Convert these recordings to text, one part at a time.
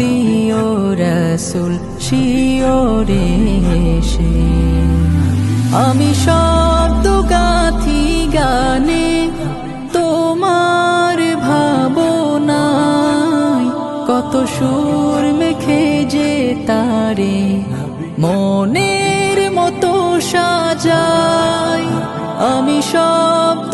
দিও রসুল, শিওরে সে আমি শব্দ গাথি গানে তোমার ভাবনায় কত সুর মেখে যে তারে মনের মতো সাজায়। আমি শব্দ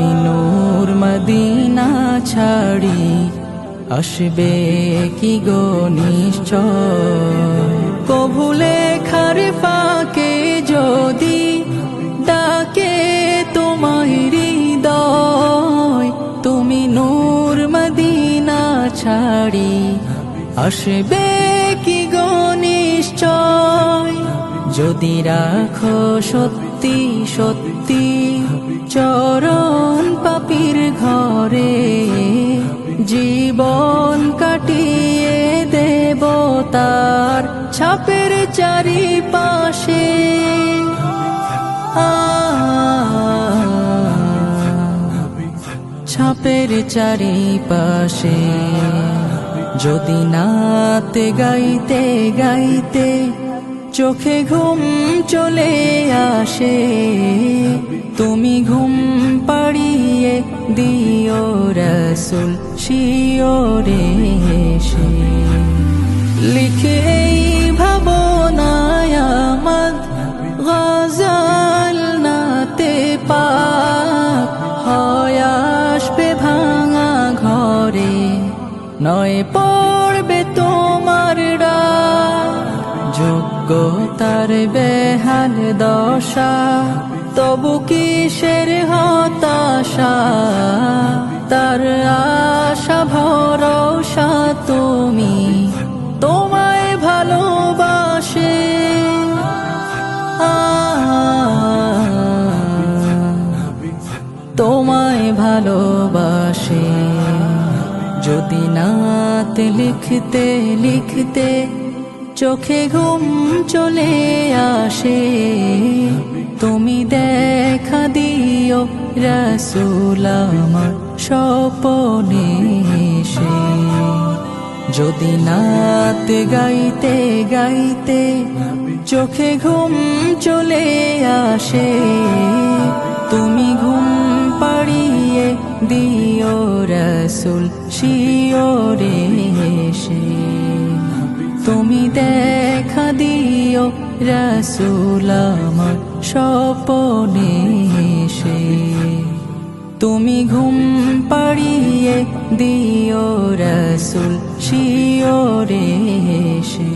ছাড়ি, আসবে কি গো নিশ্চয়? কভু লেখার ফাঁকে যদি ডাকে তোমায় হৃদয়, তুমি নূর মদিনা ছাড়ি, আসবে কি গো নিশ্চয়? যদি রাখো সত্যি সত্যি চরণ পাপির ঘরে, জীবন কাটিয়ে দেব তার ছাপের চারিপাশে। ছাপের চারিপাশে। যদি নাতে গাইতে গাইতে চোখে ঘুম চলে আসে। তুমি ঘুম পাড়িয়ে দিও রসুল শিওরে সে লিখে ভাবনায় আমার গজল নাতে পাক। হয় আসবে ভাঙা ঘরে, নয় পড়বে তোমার ডাক। যোগ্যতার বেহাল দশা, তবু কিসের হতাশা? তার আশা ভরসা তুমি তোমায় ভালোবাসে। তোমায় ভালোবাসে। যদি নাতে লিখতে লিখতে চোখে ঘুম চলে আসে। তুমি দেখা দিও রসুল আমার স্বপনে সে যদি নাতে গাইতে গাইতে চোখে ঘুম চলে আসে, তুমি ঘুম পাড়িয়ে দিও রসুল শিওরে সে তুমি দেখা দিও রসুল আমার স্বপনে সে তুমি ঘুম পাড়িয়ে দিও রসুল শিওরে সে